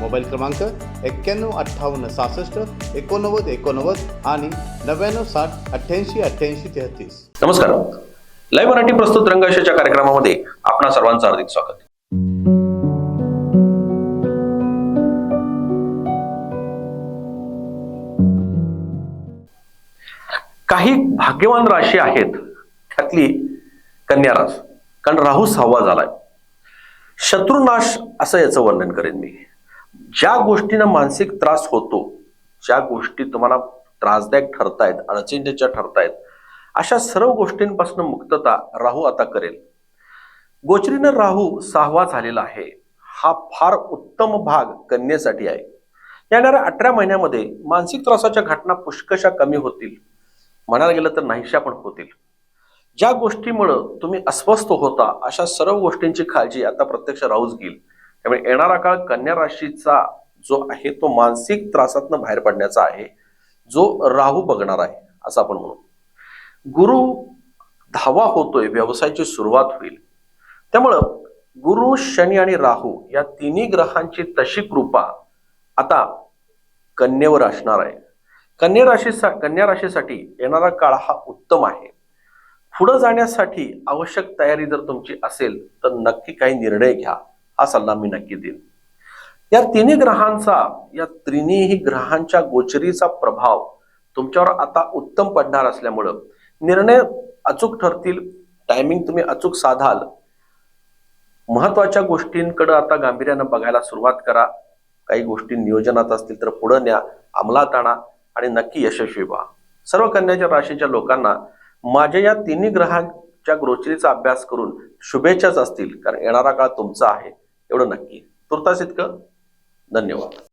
Mobile क्रमांक एक्क्याण्णव अठ्ठावन्न सहासष्ट एकोणनव्वद एकोणनव्वद आणि नव्याण्णव साठ अठ्ठ्याऐंशी अठ्ठ्याऐंशी तेहतीस. नमस्कार. लाईव्ह मराठी प्रस्तुत रंगाशाच्या कार्यक्रमामध्ये आपणा सर्वांचं हार्दिक स्वागत. काही भाग्यवान राशी आहेत त्यातली कन्या रास कारण राहू सहावा झालाय. शत्रुनाश असं याचं वर्णन करेन मी. ज्या गोष्टींना मानसिक त्रास होतो ज्या गोष्टी तुम्हाला त्रासदायक ठरतायत अडचणीच्या ठरतायत अशा सर्व गोष्टींपासून मुक्तता राहू आता करेल. गोचरीनं राहू सहावा झालेला आहे. हा फार उत्तम भाग कन्येसाठी आहे. येणाऱ्या अठरा महिन्यामध्ये मानसिक त्रासाच्या घटना पुष्कशा कमी होतील. म्हणायला गेलं तर नाहीशा पण होतील. ज्या गोष्टीमुळं तुम्ही अस्वस्थ होता अशा सर्व गोष्टींची काळजी आता प्रत्यक्ष राहूच घेईल. त्यामुळे येणारा काळ कन्या राशीचा जो आहे तो मानसिक त्रासातनं बाहेर पडण्याचा आहे. जो राहू बघणार आहे असं आपण म्हणू. गुरु धावा होतोय व्यवसायाची सुरुवात होईल. त्यामुळं गुरु शनी आणि राहू या तिन्ही ग्रहांची तशी कृपा आता कन्येवर असणार आहे. कन्या राशीसा कन्या राशीसाठी येणारा काळ हा उत्तम आहे. पुढं जाण्यासाठी आवश्यक तयारी जर तुमची असेल तर नक्की काही निर्णय घ्या. हा सल्ला मी नक्की देईन. या तिन्ही ग्रहांचा या तिन्ही ग्रहांच्या गोचरीचा प्रभाव तुमच्यावर आता उत्तम पडणार असल्यामुळं निर्णय अचूक ठरतील टायमिंग तुम्ही अचूक साधाल. महत्त्वाच्या गोष्टींकडे आता गांभीर्यानं बघायला सुरुवात करा. काही गोष्टी नियोजनात असतील तर पुढे न्या अंमलात आणा आणि नक्की यशस्वी व्हा. सर्व कन्याच्या राशीच्या लोकांना माझ्या या तिन्ही ग्रहांच्या गोचरीचा अभ्यास करून शुभेच्छाच असतील कारण येणारा काळ तुमचा आहे. एवढं नक्की. तुर्तास इतकं धन्यवाद.